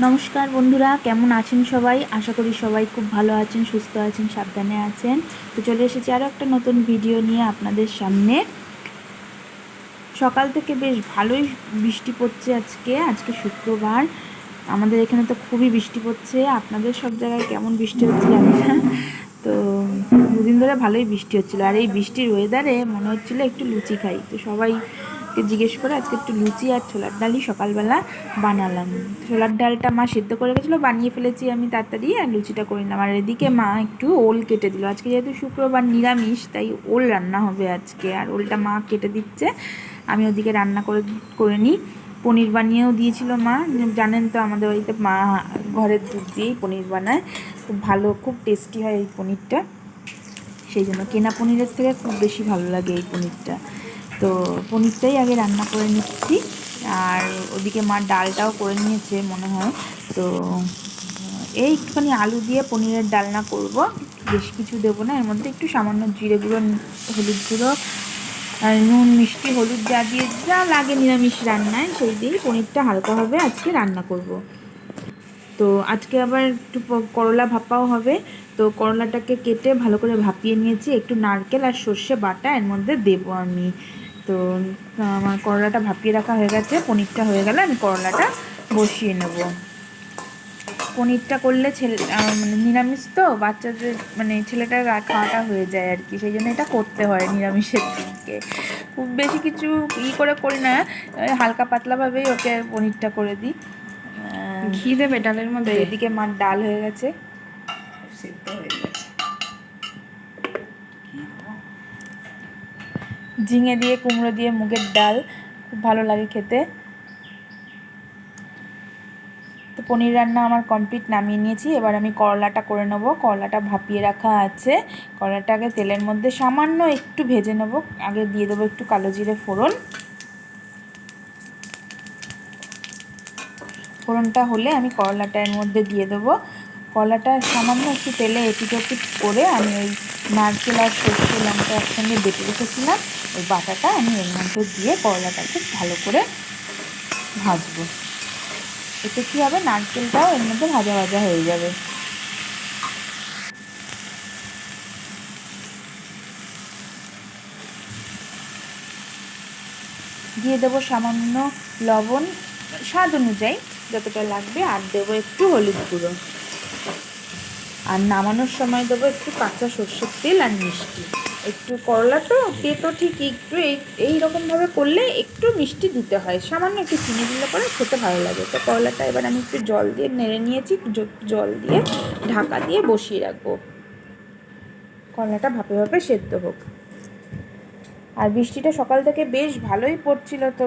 নমস্কার বন্ধুরা, কেমন আছেন সবাই? আশা করি সবাই খুব ভালো আছেন, সুস্থ আছেন, সাবধানে আছেন। তো চলে এসেছি আরও একটা নতুন ভিডিও নিয়ে আপনাদের সামনে। সকাল থেকে বেশ ভালোই বৃষ্টি পড়ছে আজকে আজকে শুক্রবার। আমাদের এখানে তো খুবই বৃষ্টি পড়ছে, আপনাদের সব জায়গায় কেমন বৃষ্টি হচ্ছে জানি না। তো দুদিন ধরে ভালোই বৃষ্টি হচ্ছিল, আর এই বৃষ্টির ওয়েদারে মনে হচ্ছিল একটু লুচি খাই। তো সবাই জিজ্ঞেস করে, আজকে একটু লুচি আর ছোলার ডালই সকালবেলা বানালাম। ছোলার ডালটা মা সেদ্ধ করে গেছিল বানিয়ে ফেলেছি আমি তাড়াতাড়ি আর লুচিটা করে নিলাম। আর এদিকে মা একটু ওল কেটে দিল। আজকে যেহেতু শুক্রবার নিরামিষ, তাই ওল রান্না হবে আজকে। আর ওলটা মা কেটে দিচ্ছে। আমি ওদিকে রান্না করে করে নিই। পনির বানিয়েও দিয়েছিল মা। জানেন তো আমাদের বাড়িতে মা ঘরের দুধ দিয়েই পনির বানায়। খুব ভালো, খুব টেস্টি হয় এই পনিরটা। সেই জন্য কেনা পনিরের থেকে খুব বেশি ভালো লাগে এই পনিরটা। তো পনিরটাই আগে রান্না করে নিচ্ছি। আর ওদিকে মা ডালটাও করে নিয়েছে মনে হয়। তো, এই একটুখানি আলু দিয়ে পনিরের ডালনা করব। বেশ কিছু দেবো না, এর মধ্যে একটু সামান্য জিরে গুঁড়ো, হলুদ গুঁড়ো, আর নুন, মিষ্টি, হলুদ যা দিয়ে যা লাগে নিরামিষ রান্নায়, সেই দিয়েই পনিরটা হালকাভাবে আজকে রান্না করব। তো আজকে আবার একটু করলা ভাপাও হবে। তো করলাটাকে কেটে ভালো করে ভাপিয়ে নিয়েছি। একটু নারকেল আর সর্ষে বাটা এর মধ্যে দেবো আমি। তো আমার করলাটা ভাপিয়ে রাখা হয়ে গেছে পনিরটা হয়ে গেলে আমি করলাটা বসিয়ে নেব। পনিরটা করলে ছেলে মানে নিরামিষ তো বাচ্চাদের মানে ছেলেটার খাওয়াটা হয়ে যায় আর কি সেই জন্য এটা করতে হয় নিরামিষের দিকে খুব বেশি কিছু ই করে করি না হালকা পাতলাভাবেই ওকে পনিরটা করে দিই। ঘি দেবে ডালের মধ্যে? এদিকে মার ডাল হয়ে গেছে। সিদ্ধ হয়ে ঝিঙে দিয়ে, কুমড়ো দিয়ে মুগের ডাল, খুব ভালো লাগে খেতে। তো পনির রান্না আমার কমপ্লিট, নামিয়ে নিয়েছি। এবার আমি করলাটা করে নেব। করলাটা ভাপিয়ে রাখা আছে। করলাটাকে তেলের মধ্যে সামান্য একটু ভেজে নেব। আগে দিয়ে দেবো একটু কালো জিরে ফোড়ন। ফোড়নটা হলে আমি করলাটা এর মধ্যে দিয়ে দেবো। কলাটা সামান্য একটু তেলে ওপিট করে আমি ওই নারকেল আর সর্ষে লঙ্কা একসঙ্গে বেটে রেখেছিলাম। ওই বাটাটা আমি এর মধ্যে দিয়ে করলাটাকে ভালো করে ভাজবো। এতে কী হবে? নারকেলটাও এর মধ্যে ভাজা ভাজা হয়ে যাবে। দিয়ে দেবো সামান্য লবণ স্বাদ অনুযায়ী যতটা লাগবে, আর দেবো একটু হলুদ গুঁড়ো। আর নামানোর সময় দেবো একটু কাঁচা সর্ষের তেল আর মিষ্টি। একটু করলা তো তেতো ঠিক একটু এই এইরকমভাবে করলে একটু মিষ্টি দিতে হয়। সামান্য একটু চিনি দিলে পরে খেতে ভালো লাগে। তো করলাটা এবার আমি একটু জল দিয়ে নেড়ে নিয়েছি জল দিয়ে ঢাকা দিয়ে বসিয়ে রাখব। করলাটা ভাপে ভাপে সেদ্ধ হোক। আর বৃষ্টিটা সকাল থেকে বেশ ভালোই পড়ছিল, তো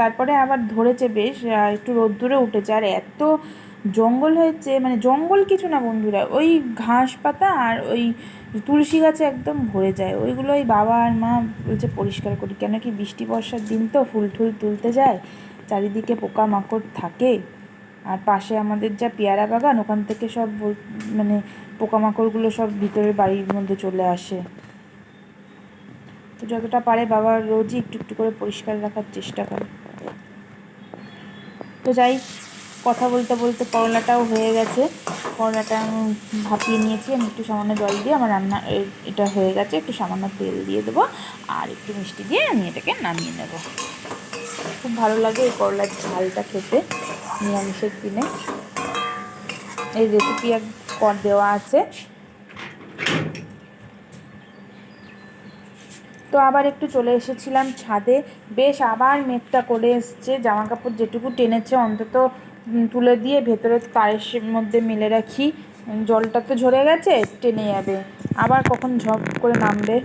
তারপরে আবার ধরেছে বেশ একটু রোদ্দুরে উঠেছে। আর এত জঙ্গল হয়েছে মানে জঙ্গল কিছু না বন্ধুরা, ওই ঘাস পাতা আর ওই তুলসী গাছে একদম ভরে যায়। ওইগুলো ওই বাবা আর মা বলছে পরিষ্কার করি। কেন কি বৃষ্টি বর্ষার দিন তো ফুল টুল তুলতে যায়, চারিদিকে পোকামাকড় থাকে। আর পাশে আমাদের যা পেয়ারা বাগান, ওখান থেকে সব মানে পোকামাকড়গুলো সব ভিতরের বাড়ির মধ্যে চলে আসে। তো যতটা পারে বাবা রোজই একটু একটু করে পরিষ্কার রাখার চেষ্টা করে। তো যাই কথা বলতে বলতে করলাটাও হয়ে গেছে। করলাটা আমি ভাপিয়ে নিয়েছি, আমি একটু সামান্য জল দিয়ে আমার রান্না এটা হয়ে গেছে, একটু সামান্য তেল দিয়ে দেবো আর একটু মিষ্টি দিয়ে আমি এটাকে নামিয়ে নেব। খুব ভালো লাগে এই করলার ঝালটা খেতে, নিরামিষের দিনে। এই রেসিপি এক কর দেওয়া আছে। তো আবার একটু চলে এসেছিলাম ছাদে, বেশ আবার মেঘটা করে এসছে জামা কাপড় যেটুকু টেনেছে, অন্তত তুলে দিয়ে ভেতরে তারের মধ্যে মেলে রাখি। জলটা তো ঝরে গেছে, টেনে যাবে। আবার কখন ঝপ করে নামবে।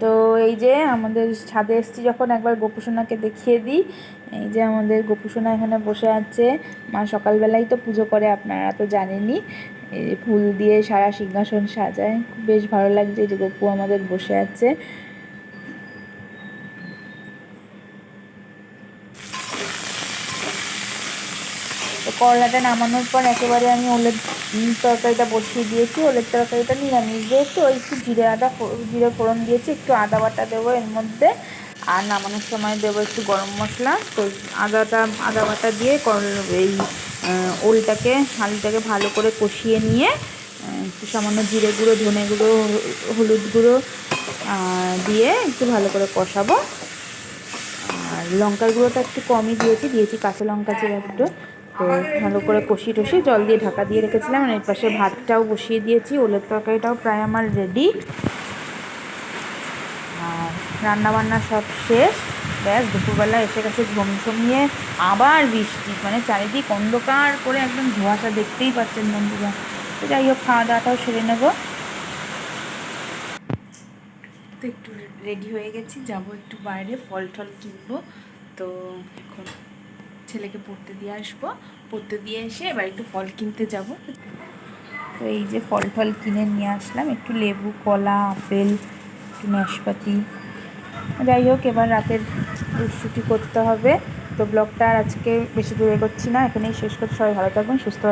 তো এই যে আমাদের ছাদে এসছি, যখন একবার গোপুসোনাকে দেখিয়ে দিই। এই যে আমাদের গোপুসোনা এখানে বসে আছে। মা সকালবেলাই তো পুজো করে, আপনারা তো জানেনই। ফুল দিয়ে সারা সিংহাসন সাজায়। বেশ ভালো লাগছে যে গপু আমাদের বসে আছে। করলাটা নামানোর পর একেবারে আমি ওলের তরকারিটা বসিয়ে দিয়েছি। ওলের তরকারিটা নিরামিষ। যেহেতু ওই একটু জিরে আদা জিরে ফোড়ন দিয়েছি, একটু আদা বাটা দেবো এর মধ্যে। আর নামানোর সময় দেবো একটু গরম মশলা। তো আদাটা, আদা বাটা দিয়ে এই ওলটাকে আলুটাকে ভালো করে কষিয়ে নিয়ে একটু সামান্য জিরে গুঁড়ো, ধনে গুঁড়ো, হলুদ গুঁড়ো দিয়ে একটু ভালো করে কষাবো। আর লঙ্কার গুঁড়োটা একটু কমই দিয়েছি। দিয়েছি কাঁচা লঙ্কা ছিল একটু তো ভালো করে কষিয়ে টষিয়ে জল দিয়ে ঢাকা দিয়ে রেখেছিলাম আর এর পাশে ভাতটাও বসিয়ে দিয়েছি। ওলের তরকারিটাও প্রায় আমার রেডি আর রান্নাবান্না সব শেষ। ব্যাস, দুপুরবেলা এসে গেছে ঝমঝম নিয়ে আবার বৃষ্টি। মানে চারিদিক অন্ধকার করে একদম ধোঁয়াশা দেখতেই পাচ্ছেন বন্ধুরা। তো যাই হোক, খাওয়া দাওয়াটাও সেরে নেব। তো একটু রেডি হয়ে গেছি। যাব একটু বাইরে ফল টল কিনবো। তো এখন ছেলেকে পড়তে দিয়ে আসব। পড়তে দিয়ে এসে এবার একটু ফল কিনতে যাব। তো এই যে ফল ফল কিনে নিয়ে আসলাম। একটু লেবু, কলা, আপেল, একটু নাশপাতি। যাই হোক, এবার রাতের দুষ্টি করতে হবে। তো ব্লগটা আর আজকে বেশি দূরে করছি না। এখানেই শেষ করতে সবাই ভালো থাকবেন, সুস্থ